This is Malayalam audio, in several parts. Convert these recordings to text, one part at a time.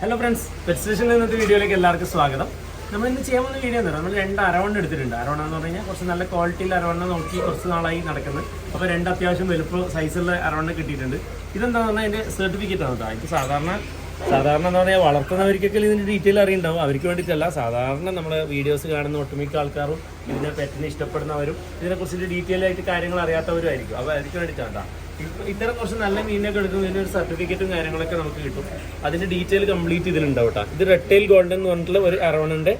ഹലോ ഫ്രണ്ട്സ് പെറ്റ് സ്റ്റേഷനിൽ ഇന്നത്തെ വീഡിയോയിലേക്ക് എല്ലാവർക്കും സ്വാഗതം. നമ്മൾ ഇന്ന് ചെയ്യാൻ പോകുന്ന വീഡിയോ എന്ന് നമ്മൾ രണ്ട് അരവണ്ണം എടുത്തിട്ടുണ്ട്. അരവണ്ണ എന്ന് പറഞ്ഞാൽ കുറച്ച് നല്ല ക്വാളിറ്റിയിൽ അരവണ്ണം നോക്കി കുറച്ച് നാളായി നടക്കുന്നത് അപ്പോൾ രണ്ട് അത്യാവശ്യം വലുപ്പ സൈസുള്ള അരവണ്ണം കിട്ടിയിട്ടുണ്ട്. ഇതെന്താണെന്ന് പറഞ്ഞാൽ അതിന്റെ സർട്ടിഫിക്കറ്റ് ആണ് കേട്ടോ. ഇത് സാധാരണ സാധാരണ എന്താ പറയുക വളർത്തുന്നവർക്കൊക്കെ ഇതിന്റെ ഡീറ്റെയിൽ അറിയുണ്ടാവും അവർക്ക് വേണ്ടിയിട്ടല്ല. സാധാരണ നമ്മൾ വീഡിയോസ് കാണുന്ന ഒട്ടുമിക്ക ആൾക്കാരും ഇതിനെ പെറ്റിനെ ഇഷ്ടപ്പെടുന്നവരും ഇതിനെക്കുറിച്ചിട്ട് ഡീറ്റെയിൽ ആയിട്ട് കാര്യങ്ങൾ അറിയാത്തവരും ആയിരിക്കും. അപ്പോൾ അവർക്ക് വേണ്ടിയിട്ടാണ് ഇത്തരം കുറച്ച് നല്ല മീനൊക്കെ എടുക്കുന്നതിന് ഒരു സർട്ടിഫിക്കറ്റും കാര്യങ്ങളൊക്കെ നമുക്ക് കിട്ടും. അതിന്റെ ഡീറ്റെയിൽ കംപ്ലീറ്റ് ഇതിലുണ്ടാവും കേട്ടോ ഇത് റെട്ടെയിൽ ഗോൾഡൻ എന്ന് പറഞ്ഞിട്ടുള്ള ഒരു അറോണിന്റെ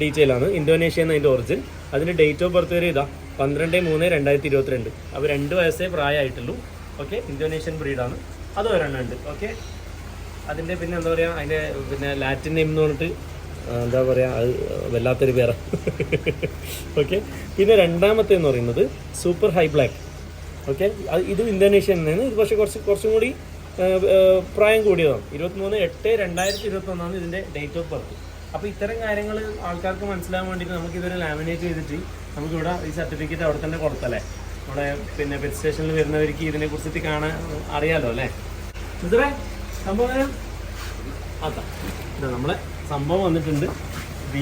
ഡീറ്റെയിൽ ആണ്. ഇന്തോനേഷ്യ എന്ന അതിന്റെ ഒറിജിൻ അതിന്റെ ഡേറ്റ് ഓഫ് ബർത്ത് വരെ ഇതാ. പന്ത്രണ്ട് മൂന്ന് രണ്ടായിരത്തി ഇരുപത്തിരണ്ട്. അപ്പോൾ രണ്ട് വയസ്സേ പ്രായമായിട്ടുള്ളൂ. ഓക്കെ ഇന്തോനേഷ്യൻ ബ്രീഡാണ് അത് ഒരെണ്ണം ഉണ്ട്. ഓക്കെ അതിന്റെ പിന്നെ എന്താ പറയാ അതിന്റെ പിന്നെ ലാറ്റിൻ നെയിം എന്ന് പറഞ്ഞിട്ട് എന്താ പറയാ അത് വല്ലാത്തൊരു പേരാ. ഓക്കെ പിന്നെ രണ്ടാമത്തെ എന്ന് പറയുന്നത് സൂപ്പർ ഹൈ ബ്ലാക്ക് ഓക്കെ ഇത് ഇന്തോനേഷ്യൻ നിന്ന് ഇത് പക്ഷേ കുറച്ച് കുറച്ചും കൂടി പ്രായം കൂടിയതാണ്. ഇരുപത്തിമൂന്ന് എട്ട് രണ്ടായിരത്തി ഇരുപത്തൊന്നാണ് ഇതിന്റെ ഡേറ്റ് ഓഫ് ബർത്ത് അപ്പോൾ ഇത്തരം കാര്യങ്ങൾ ആൾക്കാർക്ക് മനസ്സിലാകാൻ വേണ്ടിയിട്ട് നമുക്ക് ഇതൊരു ലാമിനേറ്റ് ചെയ്തിട്ട് നമുക്കിവിടെ ഈ സർട്ടിഫിക്കറ്റ് അവിടെ തന്നെ കൊടുത്തല്ലേ? നമ്മുടെ പിന്നെ പെറ്റ് സ്റ്റേഷനിൽ വരുന്നവർക്ക് ഇതിനെ കുറിച്ചിട്ട് കാണാൻ അറിയാലോ അല്ലേ? ഇത്രേ സംഭവം? അതാ. ഇതാ നമ്മളെ സംഭവം വന്നിട്ടുണ്ട്.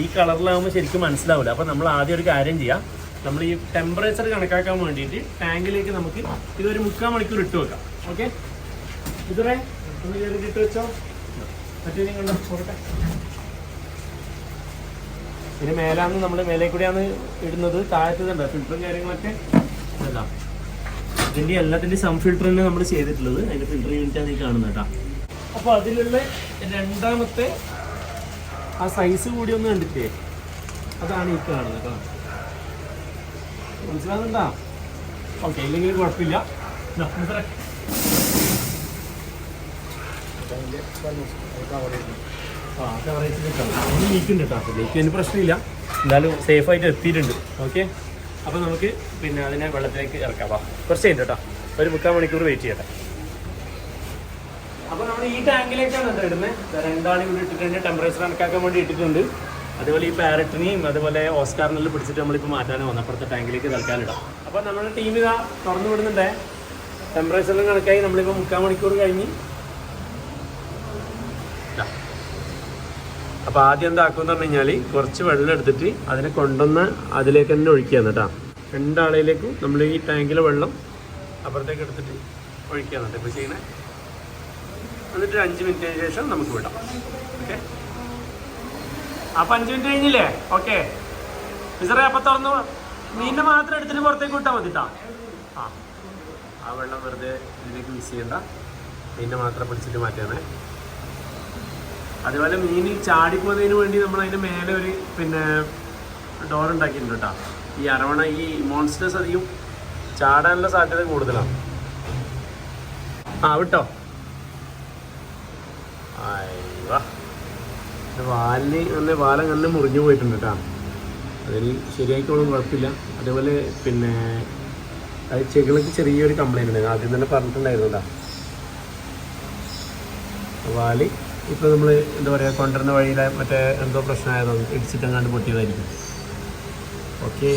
ഈ കളറിലാകുമ്പോൾ ശരിക്കും മനസ്സിലാവില്ല അപ്പോൾ നമ്മൾ ആദ്യം ഒരു കാര്യം ചെയ്യാം. നമ്മൾ ഈ ടെമ്പറേച്ചർ കണക്കാക്കാൻ വേണ്ടിയിട്ട് ടാങ്കിലേക്ക് നമുക്ക് ഇതൊരു മുക്കാൽ മണിക്കൂർ ഇട്ട് വെക്കാം. ഓക്കെ ഇതുവരെ ഒന്ന് കയറിയിട്ട് ഇട്ട് വെച്ചോ? മറ്റേ കണ്ടോ? മേലാന്ന് നമ്മൾ മേലെ കൂടിയാണ് ഇടുന്നത് താഴത്തുണ്ട് ഫിൽറ്ററും കാര്യങ്ങളൊക്കെ. അല്ല ഇതിന്റെ എല്ലാത്തിന്റെ സം ഫിൽറ്റർ തന്നെ നമ്മൾ ചെയ്തിട്ടുള്ളത്. അതിന്റെ ഫിൽറ്റർ യൂണിറ്റാണ് ഈ കാണുന്നത് കേട്ടോ. അപ്പോൾ അതിലുള്ള രണ്ടാമത്തെ ആ സൈസ് കൂടി ഒന്ന് കണ്ടിട്ടേ അതാണ് ഈ കാണുന്നത് കേട്ടോ. മനസ്സിലാകുന്നുണ്ടാ ഓക്കെ ഇല്ലെങ്കിൽ കുഴപ്പമില്ല. ആ കവറേജ് കിട്ടാം. ലീക്കുണ്ട് പ്രശ്നമില്ല. എത്തിയിട്ടുണ്ട്. ഓക്കെ അപ്പോൾ നമുക്ക് പിന്നെ അതിനെ വെള്ളത്തിലേക്ക് ഇറക്കാം. വാ കുറച്ച് കഴിഞ്ഞിട്ട് കേട്ടോ. ഒരു മുക്കാൽ മണിക്കൂർ വെയിറ്റ് ചെയ്യട്ടെ. അപ്പോൾ നമ്മൾ ഈ ടാങ്കിലേക്കാണ് കേട്ടോ ഇടുന്നത് രണ്ടാളും ഇവിടെ ഇട്ടിട്ടുണ്ട്. ടെമ്പറേച്ചർ കണക്കാക്കാൻ വേണ്ടി ഇട്ടിട്ടുണ്ട്. അതുപോലെ ഈ പാരറ്റിനെയും അതുപോലെ ഓസ്കാറിനെല്ലാം പിടിച്ചിട്ട് നമ്മളിപ്പോൾ മാറ്റാനും വന്നു അപ്പുറത്തെ ടാങ്കിലേക്ക് തൽക്കാലം ഇടാം. അപ്പോൾ നമ്മുടെ ടീം ഇതാ തുറന്നു വിടുന്നുണ്ടേ. ടെമ്പറേച്ചറിലും കണക്കായി നമ്മളിപ്പോൾ മുക്കാൽ മണിക്കൂർ കഴിഞ്ഞ്. അപ്പോൾ ആദ്യം എന്താക്കുമെന്ന് പറഞ്ഞു കഴിഞ്ഞാൽ കുറച്ച് വെള്ളം എടുത്തിട്ട് അതിനെ കൊണ്ടുവന്ന് അതിലേക്ക് തന്നെ ഒഴിക്കുകയാണ് കേട്ടോ. രണ്ടാളയിലേക്കും നമ്മൾ ഈ ടാങ്കിലെ വെള്ളം അപ്പുറത്തേക്ക് എടുത്തിട്ട് ഒഴിക്കുകയാണ് കേട്ടോ. ഇപ്പോൾ ചെയ്യണേ. എന്നിട്ട് അഞ്ച് മിനിറ്റിന് ശേഷം നമുക്ക് വിടാം. ഓക്കെ അപ്പം അഞ്ചു മിനിറ്റ് കഴിഞ്ഞില്ലേ? ഓക്കെ മിസറേ അപ്പൊ തുറന്നു. മീനിനെ മാത്രം എടുത്തിട്ട് പുറത്തേക്ക് വിട്ടാൽ മതിട്ടാ ആ. ആ വെള്ളം വെറുതെ ഇതിലേക്ക് മിസ് ചെയ്യണ്ട. മീനിനെ മാത്രം പിടിച്ചിട്ട് മാറ്റിയാണേ അതുപോലെ മീൻ ചാടിപ്പോകുന്നതിന് വേണ്ടി നമ്മൾ അതിന് മേലെ ഒരു പിന്നെ ഡോർ ഉണ്ടാക്കിയിട്ടുണ്ട് കേട്ടോ ഈ അരവണ ഈ മോൺസ്റ്റേഴ്സ് അധികം ചാടാനുള്ള സാധ്യത കൂടുതലാണ്. ആ വിട്ടോ? അയ്യോ. ഇത് വാലിന് നല്ല വാലം കണ്ണ് മുറിഞ്ഞു പോയിട്ടുണ്ട് കേട്ടോ. അതിൽ ശരിയാക്കിയോളും കുഴപ്പമില്ല. അതേപോലെ പിന്നെ അത് ചെകിളക്ക് ചെറിയൊരു കംപ്ലൈന്റ് ഉണ്ട്. ആദ്യം തന്നെ പറഞ്ഞിട്ടുണ്ടായിരുന്നു കേട്ടോ. വാൽ ഇപ്പോൾ നമ്മൾ എന്താ പറയുക കൊണ്ടുവരുന്ന വഴിയിലെ മറ്റേ എന്തോ പ്രശ്നമായതോ? ഇടിച്ചിട്ടെങ്ങാണ്ട് പൊട്ടിയതായിരിക്കും. ഓക്കെ.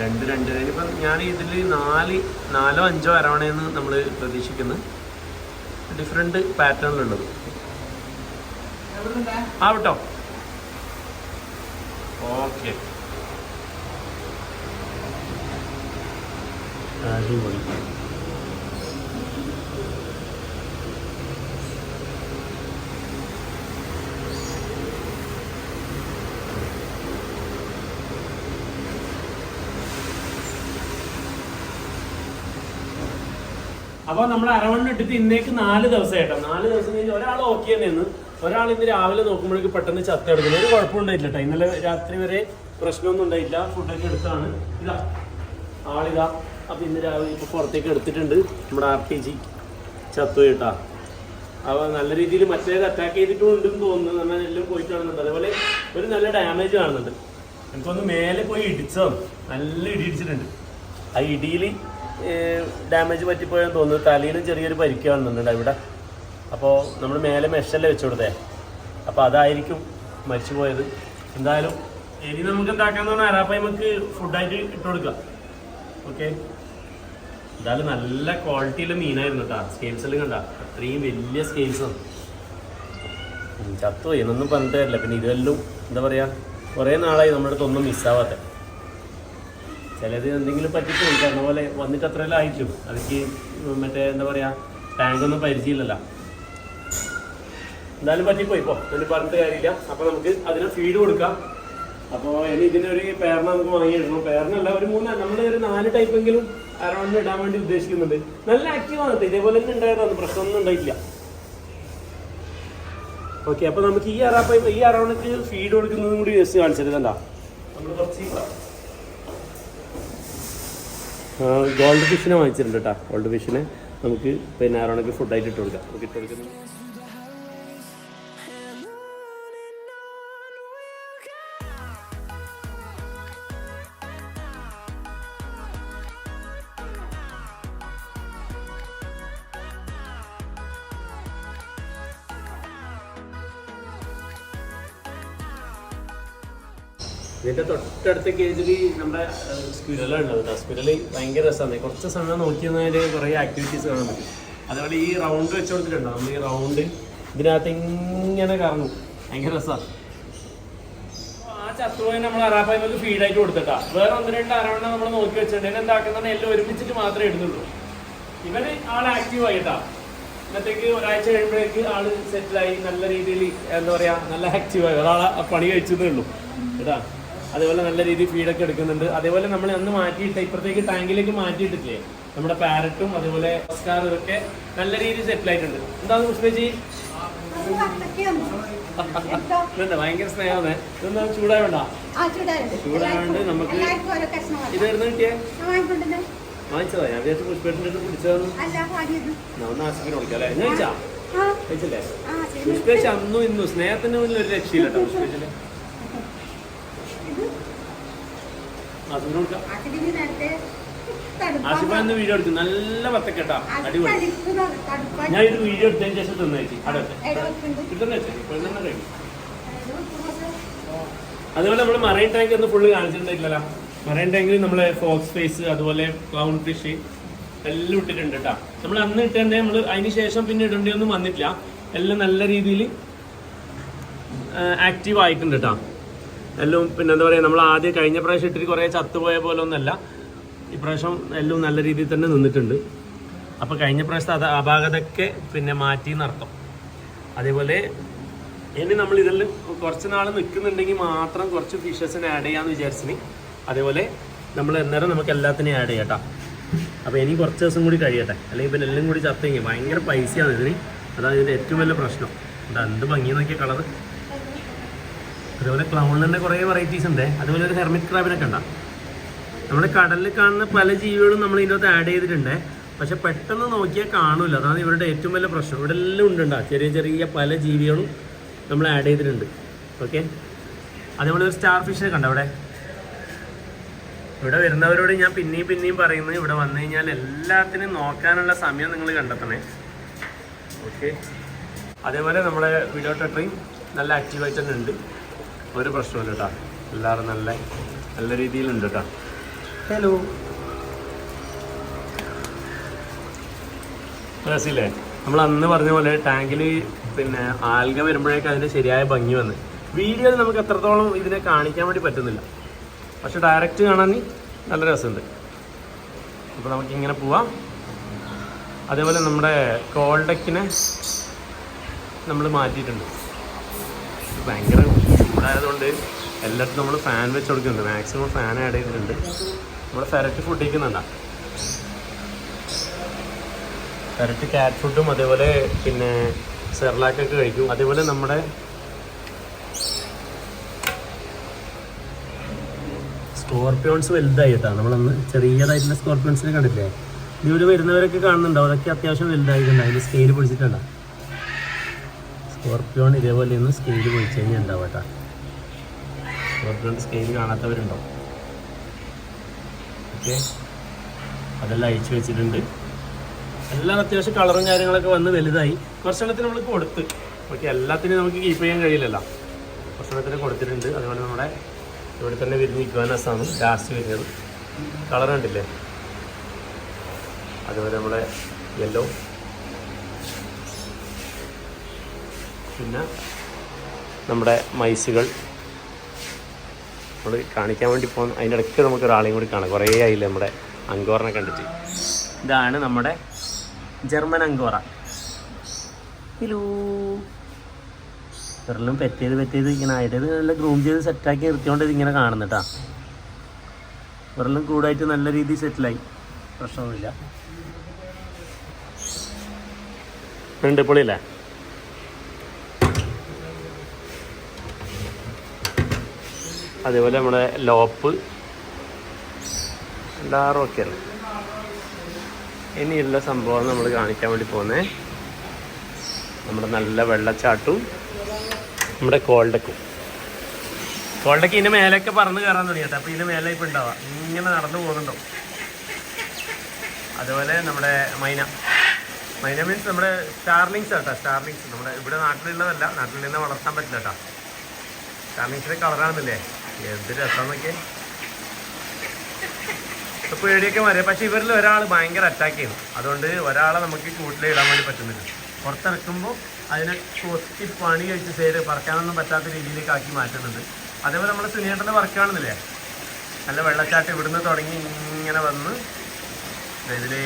രണ്ട് രണ്ട് ഇനിയിപ്പം ഞാൻ ഇതിൽ നാല് നാലോ അഞ്ചോ അരവണയെന്ന് നമ്മൾ പ്രതീക്ഷിക്കുന്നത് ഡിഫറെന്റ് പാറ്റേണിലുള്ളത്. ആ വിട്ടോ. ഓക്കെ. അടിപൊളി. അപ്പൊ നമ്മൾ അരവണ്ണം ഇട്ടിട്ട് ഇന്നേക്ക് നാല് ദിവസം കേട്ടോ. നാല് ദിവസം കഴിഞ്ഞ് ഒരാൾ ഓക്കെ തന്നെയാണ് ഒരാൾ ഇന്ന് രാവിലെ നോക്കുമ്പോഴേക്ക് പെട്ടെന്ന് ചത്തെടുക്കുന്നു. ഒരു കുഴപ്പമുണ്ടായില്ല കേട്ടോ. ഇന്നലെ രാത്രി വരെ പ്രശ്നമൊന്നും ഉണ്ടായില്ല ഫുഡൊക്കെ എടുത്താണ്. ഇതാ ആളിതാ. അപ്പൊ ഇന്ന് രാവിലെ ഇപ്പൊ പുറത്തേക്ക് എടുത്തിട്ടുണ്ട്. നമ്മുടെ ആർ കെ ജി ചത്തു കേട്ടാ. അവ നല്ല രീതിയിൽ മറ്റേത് അറ്റാക്ക് ചെയ്തിട്ടും ഉണ്ടെന്ന് തോന്നുന്നു. നമ്മൾ എല്ലാം പോയി കാണുന്നുണ്ട്. അതേപോലെ ഒരു നല്ല ഡാമേജ് കാണുന്നുണ്ട്. എനിക്കൊന്ന് മേലെ പോയി ഇടിച്ചോ. നല്ല ഇടി ഇടിച്ചിട്ടുണ്ട്. ആ ഇടിയിൽ ഡാമേജ് പറ്റിപ്പോയെന്ന് തോന്നുന്നു. തലയിലും ചെറിയൊരു പരിക്ക് കാണുന്നുണ്ട് ഇവിടെ. അപ്പോൾ നമ്മൾ മേലെ മെഷല്ലേ വെച്ചു കൊടുത്തേ അപ്പോൾ അതായിരിക്കും മരിച്ചു പോയത് എന്തായാലും ഇനി നമുക്ക് എന്താക്കാന്ന് പറഞ്ഞാൽ അരാപ്പായി നമുക്ക് ഫുഡായിട്ട് ഇട്ട് കൊടുക്കാം ഓക്കെ എന്തായാലും നല്ല ക്വാളിറ്റിയിലെ മീനായിരുന്നു കേട്ടോ. സ്കെയിൽസെല്ലാം കണ്ട? അത്രയും വലിയ സ്കെയിൽസാണ് ചത്തു എന്നൊന്നും പറഞ്ഞിട്ട് തരില്ല പിന്നെ ഇതെല്ലാം എന്താ പറയുക കുറേ നാളായി നമ്മുടെ അടുത്തൊന്നും മിസ്സാവാത്ത ചിലത് എന്തെങ്കിലും പറ്റിപ്പോയി. കാരണം പോലെ വന്നിട്ട് അത്രയെല്ലാം ആയിട്ടും. അതിക്ക് മറ്റേ എന്താ പറയുക ടാങ്കൊന്നും പരിചയമില്ലല്ലോ. എന്തായാലും പറ്റിപ്പോയി. ഇപ്പോൾ അതിന് പറഞ്ഞിട്ട് കാര്യമില്ല. അപ്പോൾ നമുക്ക് അതിന് ഫീഡ് കൊടുക്കാം. അപ്പോൾ ഇനി ഇതിനൊരു പേരന നമുക്ക് വാങ്ങിയിടണം. പേരിനല്ല ഒരു മൂന്ന് നമ്മൾ ഒരു നാല് ടൈപ്പ് എങ്കിലും അറൗണ്ട് ഇടാൻ വേണ്ടി ഉദ്ദേശിക്കുന്നുണ്ട്. നല്ല ആക്റ്റീവ് ആണ് കേട്ടോ. ഇതേപോലെ തന്നെ ഉണ്ടായതാണ് പ്രശ്നമൊന്നും ഉണ്ടായിട്ടില്ല. ഓക്കെ അപ്പോൾ നമുക്ക് ഈ അറാ ഈ അറൗണ്ടിക്ക് ഫീഡ് കൊടുക്കുന്നതും കൂടി ജസ്റ്റ് കാണിച്ചത് കണ്ടാ നമ്മൾ കുറച്ച് ഗോൾഡ് ഫിഷിനെ വാങ്ങിച്ചിട്ടുണ്ട് കേട്ടോ. ഗോൾഡ് ഫിഷിനെ നമുക്ക് പിന്നെ അറൗണ്ടിക്ക് ഫുഡായിട്ട് ഇട്ട് കൊടുക്കാം. നമുക്ക് ഇട്ട് കൊടുക്കുന്നത് ഇതിന്റെ തൊട്ടടുത്ത കേജിൽ നമ്മുടെ സ്പിരലാണ് ഉള്ളത് സ്പിരൽ ഭയങ്കര രസമാണ് കുറച്ച് സമയം നോക്കിയെന്നാൽ കുറേ ആക്ടിവിറ്റീസ് കാണാൻ പറ്റും. അതേപോലെ ഈ റൗണ്ട് വെച്ച് കൊടുത്തിട്ടുണ്ടോ? നമ്മൾ ഈ റൗണ്ട് ഇതിനകത്ത് ഇങ്ങനെ കറങ്ങും. ഭയങ്കര രസമാണ് ആ ചത്തുപോയി നമ്മൾ അറാപ്പായ്മക്ക് ഫീഡായിട്ട് കൊടുത്തിട്ടാ. വേറെ ഒന്ന് രണ്ട് അരവണ്ണ നമ്മൾ നോക്കി വെച്ചിട്ടുണ്ട്. ഇതിന് എല്ലാം ഒരുമിച്ചിട്ട് മാത്രമേ ഇടുന്നുള്ളൂ. ഇവന് ആൾ ആക്റ്റീവ് ആയിട്ടാ. ഇന്നത്തേക്ക് ഒരാഴ്ച കഴിയുമ്പോഴേക്ക് ആൾ സെറ്റിലായി നല്ല രീതിയിൽ എന്താ പറയാ നല്ല ആക്റ്റീവ് ആയി. ഒരാളെ പണി കഴിച്ചതേ ഉള്ളൂ. കേട്ടാ? അതേപോലെ നല്ല രീതിയിൽ ഫീഡൊക്കെ എടുക്കുന്നുണ്ട്. അതേപോലെ നമ്മൾ അന്ന് മാറ്റിയിട്ട് ഇപ്പുറത്തേക്ക് ടാങ്കിലേക്ക് മാറ്റിയിട്ടില്ലേ? നമ്മുടെ പാരറ്റും അതേപോലെ സ്കാറും ഒക്കെ നല്ല രീതിയിൽ സെറ്റിൽ ആയിട്ടുണ്ട്. എന്താണ് ഇതെന്താ ഭയങ്കര സ്നേഹമാണ്. ഇതെന്താ ചൂടായ വേണ്ട ചൂടായോണ്ട്. നമുക്ക് ഇത് കിട്ടിയേ? വാങ്ങിച്ചതാ? ഞാൻ വിചാരിച്ചു പുഷ്പേട്ടിന്റെ അടുത്ത് പിടിച്ചതെന്ന് ഒന്ന് ആശുപത്രി വിളിക്കാം അല്ലേ? ഞാൻ കഴിച്ചാ? കഴിച്ചില്ലേ? പുഷ്പേഷ് അന്നും ഇന്നും സ്നേഹത്തിന്റെ മുന്നിൽ ഒരു രക്ഷയില്ല കേട്ടോ ഒന്ന് വീഡിയോ എടുക്കും നല്ല വത്തക്കെട്ടാ. അടിപൊളി. ഞാൻ ഇത് വീഡിയോ എടുത്തതിന് ശേഷം തന്നേച്ചി അടുത്ത് അതുപോലെ നമ്മൾ മറൈൻ ടാങ്ക് ഒന്ന് ഫുള്ള് കാണിച്ചിട്ടുണ്ടായിട്ടില്ല മറൈൻ ടാങ്കിൽ നമ്മൾ ഫോക്സ് ഫേസ് അതുപോലെ ക്ലൗൺ ഫിഷ് എല്ലാം ഇട്ടിട്ടുണ്ട് കേട്ടോ നമ്മൾ അന്ന് ഇട്ടേണ്ടേ നമ്മൾ അതിന് ശേഷം പിന്നെ ഇടേണ്ടിയൊന്നും വന്നിട്ടില്ല. എല്ലാം നല്ല രീതിയിൽ ആക്റ്റീവ് ആയിട്ടുണ്ട് കേട്ടോ എല്ലാം പിന്നെ എന്താ പറയുക നമ്മൾ ആദ്യം കഴിഞ്ഞ പ്രാവശ്യം ഇട്ടിട്ട് കുറേ ചത്തുപോയ പോലെ ഒന്നല്ല. ഇപ്രാവശ്യം എല്ലാം നല്ല രീതിയിൽ തന്നെ നിന്നിട്ടുണ്ട്. അപ്പോൾ കഴിഞ്ഞ പ്രാവശ്യത്തെ അത് അപാകതൊക്കെ പിന്നെ മാറ്റി എന്നർത്ഥം അതേപോലെ ഇനി നമ്മൾ ഇതെല്ലാം കുറച്ച് നാൾ നിൽക്കുന്നുണ്ടെങ്കിൽ മാത്രം കുറച്ച് ഫിഷസിന് ആഡ് ചെയ്യാമെന്ന് വിചാരിച്ചിന്. അതേപോലെ നമ്മൾ അന്നേരം നമുക്ക് എല്ലാത്തിനെയും ആഡ് ചെയ്യാം കേട്ടോ അപ്പോൾ ഇനി കുറച്ച് ദിവസം കൂടി കഴിയട്ടെ. അല്ലെങ്കിൽ പിന്നെ എല്ലാം കൂടി ചത്തെങ്കിൽ ഭയങ്കര പൈസയാണ് ഇതിന്. അതാണ് ഇതിന്റെ ഏറ്റവും വലിയ പ്രശ്നം. അതെന്ത് ഭംഗി നോക്കിയ കളർ അതേപോലെ ക്ലൗണിന്റെ കുറേ വെറൈറ്റീസ് ഉണ്ട്. അതുപോലെ ഒരു ഹെർമിറ്റ് ക്രാബിനൊക്കെ ഉണ്ടാകും നമ്മുടെ കടലിൽ കാണുന്ന പല ജീവികളും നമ്മൾ ഇതിനകത്ത് ആഡ് ചെയ്തിട്ടുണ്ട്. പക്ഷെ പെട്ടെന്ന് നോക്കിയാൽ കാണില്ല അതാണ് ഇവരുടെ ഏറ്റവും വലിയ പ്രശ്നം. ഇവിടെ എല്ലാം ഉണ്ടുണ്ടാ ചെറിയ ചെറിയ പല ജീവികളും നമ്മൾ ആഡ് ചെയ്തിട്ടുണ്ട്. ഓക്കെ അതേപോലെ ഒരു സ്റ്റാർ ഫിഷിനെ കണ്ടോ അവിടെ? ഇവിടെ വരുന്നവരോട് ഞാൻ പിന്നെയും പിന്നെയും പറയുന്നത് ഇവിടെ വന്നു കഴിഞ്ഞാൽ എല്ലാത്തിനും നോക്കാനുള്ള സമയം നിങ്ങൾ കണ്ടെത്തണേ. ഓക്കെ അതേപോലെ നമ്മുടെ വീഡിയോ ടെട്രിയും നല്ല ആക്റ്റീവായിട്ട് തന്നെ ഉണ്ട് ഒരു പ്രശ്നമില്ല കേട്ടോ എല്ലാവരും നല്ല നല്ല രീതിയിലുണ്ട് കേട്ടോ ഹലോ. രസില്ലേ നമ്മൾ അന്ന് പറഞ്ഞ പോലെ ടാങ്കിൽ പിന്നെ ആൽഗ വരുമ്പോഴേക്കും അതിന്റെ ശരിയായ ഭംഗി വന്ന്. വീഡിയോയിൽ നമുക്ക് എത്രത്തോളം ഇതിനെ കാണിക്കാൻ വേണ്ടി പറ്റുന്നില്ല. പക്ഷെ ഡയറക്റ്റ് കാണാൻ നല്ല രസമുണ്ട്. അപ്പോൾ നമുക്ക് ഇങ്ങനെ പോവാം. അതേപോലെ നമ്മുടെ കോൾഡക്കിനെ നമ്മൾ മാറ്റിയിട്ടുണ്ട്. ഭയങ്കര ചൂടായതുകൊണ്ട് എല്ലായിടത്തും നമ്മൾ ഫാൻ വെച്ച് കൊടുക്കുന്നുണ്ട്. മാക്സിമം ഫാൻ ആഡ് ചെയ്തിട്ടുണ്ട്. നമ്മൾ ഫെരറ്റ് ഫുഡ് കഴിക്കുന്നുണ്ടാ? ഫെരറ്റ് ക്യാറ്റ് ഫുഡും അതേപോലെ പിന്നെ സെർലാക്കൊക്കെ കഴിക്കും. അതേപോലെ നമ്മുടെ സ്കോർപ്പിയോൺസ് വലുതായിട്ടാണ് നമ്മളന്ന് ചെറിയതായിട്ടുള്ള സ്കോർപ്പിയോൺസിനെ കണ്ടില്ലേ ഇതിൽ വരുന്നവരൊക്കെ കാണുന്നുണ്ടോ അതൊക്കെ അത്യാവശ്യം വലുതായിട്ടുണ്ട്. അതിന് സ്കെയിൽ പൊടിച്ചിട്ടുണ്ടോ സ്കോർപ്പിയോൺ ഇതേപോലെ ഒന്ന് സ്കെയിൽ പൊളിച്ചു കഴിഞ്ഞാൽ ഉണ്ടാവും കേട്ടോ. സ്കോർപ്പിയോൺ സ്കെയിൽ കാണാത്തവരുണ്ടോ? ഓക്കെ. അതെല്ലാം അയച്ചു വെച്ചിട്ടുണ്ട്. എല്ലാം അത്യാവശ്യം കളറും കാര്യങ്ങളൊക്കെ വന്ന് വലുതായി. കുറച്ചെണ്ണത്തിന് നമ്മൾ കൊടുത്ത്. ഓക്കെ എല്ലാത്തിനും നമുക്ക് കീപ്പ് ചെയ്യാൻ കഴിയില്ലല്ലോ. കുറച്ചെണ്ണത്തിന് കൊടുത്തിട്ടുണ്ട്. അതുപോലെ നമ്മുടെ ഇവിടെ തന്നെ വരുന്ന ഇഗ്വാനസാണ് ലാസ്റ്റ് വരുന്നത് കളർ കണ്ടില്ലേ? അതുപോലെ നമ്മുടെ യെല്ലോ പിന്നെ നമ്മുടെ മൈസുകൾ. നമ്മൾ കാണിക്കാൻ വേണ്ടി പോകുന്ന അതിന്റെ ഇടയ്ക്ക് നമുക്ക് ഒരാളെയും കൂടി കാണാം. കുറേ ആയില്ല നമ്മുടെ അങ്കോറിനെ കണ്ടിട്ട്. ഇതാണ് നമ്മുടെ ജർമ്മൻ അങ്കോറ. ഹലോ. വെറലും പെറ്റേത് പെറ്റേത് ഇങ്ങനെ ആയിട്ട് നല്ല ഗ്രൂം ചെയ്ത് സെറ്റാക്കി നിർത്തിയോണ്ട് ഇതിങ്ങനെ ഇങ്ങനെ കാണുന്നുട്ടാ. വെറലും കൂടായിട്ട് നല്ല രീതിയിൽ സെറ്റിലായി പ്രശ്നമൊന്നുമില്ല. ഉണ്ട് പൊളിയല്ലേ അതേപോലെ നമ്മുടെ ലോപ്പ്. എല്ലാവരും ഒക്കെയാണ് ഇനിയുള്ള സംഭവം നമ്മൾ കാണിക്കാൻ വേണ്ടി പോകുന്നത് നമ്മുടെ നല്ല വെള്ളച്ചാട്ടും നമ്മുടെ കോൾഡക്കും. കോൾഡക്ക് ഇതിന്റെ മേലെയൊക്കെ പറന്ന് കയറാൻ തുടങ്ങിയിട്ട് അപ്പോൾ ഇതിന്റെ മേലെ ഇപ്പം ഉണ്ടാവുക ഇങ്ങനെ നടന്നു പോകുന്നുണ്ടോ അതുപോലെ നമ്മുടെ മൈന. മൈന മീൻസ് നമ്മുടെ സ്റ്റാർലിങ്സ് കേട്ടോ സ്റ്റാർലിങ്സ് നമ്മുടെ ഇവിടെ നാട്ടിലുള്ളതല്ല നാട്ടിൽ നിന്ന് വളർത്താൻ പറ്റില്ല കേട്ടോ സ്റ്റാർലിങ്സിന്റെ കളറാണെന്നില്ലേ എന്ത് രസമൊക്കെ പേടിയൊക്കെ മാറി. പക്ഷെ ഇവരിൽ ഒരാൾ ഭയങ്കര അറ്റാക്ക് ചെയ്യുന്നു അതുകൊണ്ട് ഒരാളെ നമുക്ക് കൂട്ടിലേ ഇടാൻ വേണ്ടി പറ്റുന്നില്ല. പുറത്തിറക്കുമ്പോൾ അതിനെ കൊത്തി പണി കഴിച്ച് സൈഡ് പറക്കാനൊന്നും പറ്റാത്ത രീതിയിലേക്ക് ആക്കി മാറ്റുന്നുണ്ട്. അതേപോലെ നമ്മുടെ സുനിയേട്ടന്റെ വർക്ക് കാണുന്നില്ലേ? നല്ല വെള്ളച്ചാട്ടം ഇവിടുന്ന് തുടങ്ങി ഇങ്ങനെ വന്ന് ഇതിലേ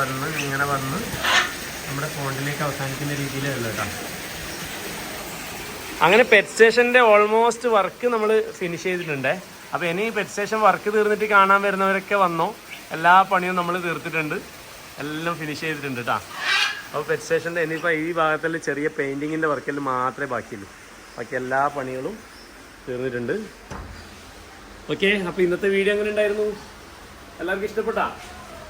വന്ന് ഇങ്ങനെ വന്ന് നമ്മുടെ ഫോണിലേക്ക് അവസാനിക്കുന്ന രീതിയിലല്ല കേട്ടോ. അങ്ങനെ പെറ്റ് സ്റ്റേഷന്റെ ഓൾമോസ്റ്റ് വർക്ക് നമ്മൾ ഫിനിഷ് ചെയ്തിട്ടുണ്ട്. അപ്പോൾ ഇനി പെറ്റ് സ്റ്റേഷൻ വർക്ക് തീർന്നിട്ട് കാണാൻ വരുന്നവരൊക്കെ വന്നോ. എല്ലാ പണിയും നമ്മൾ തീർത്തിട്ടുണ്ട്. എല്ലാം ഫിനിഷ് ചെയ്തിട്ടുണ്ട് കേട്ടോ അപ്പോൾ പെറ്റ് സ്റ്റേഷന്റെ ഇനിയിപ്പോൾ ഈ ഭാഗത്തിൽ ചെറിയ പെയിന്റിങ്ങിന്റെ വർക്കിൽ മാത്രമേ ബാക്കിയുള്ളൂ. ബാക്കി എല്ലാ പണികളും തീർന്നിട്ടുണ്ട്. ഓക്കെ അപ്പോൾ ഇന്നത്തെ വീഡിയോ എങ്ങനെ ഉണ്ടായിരുന്നു? എല്ലാവർക്കും ഇഷ്ടപ്പെട്ടാ?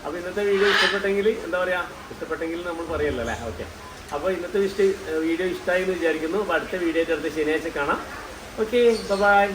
അപ്പോൾ ഇന്നത്തെ വീഡിയോ ഇഷ്ടപ്പെട്ടെങ്കിൽ എന്താ പറയുക ഇഷ്ടപ്പെട്ടെങ്കിൽ നമ്മൾ പറയല്ലോ അല്ലേ? ഓക്കെ അപ്പോൾ ഇന്നത്തെ ഇഷ്ട വീഡിയോ ഇഷ്ടമായി എന്ന് വിചാരിക്കുന്നു. അപ്പോൾ അടുത്ത വീഡിയോ അടുത്ത ശനിയാഴ്ച കാണാം. Okay bye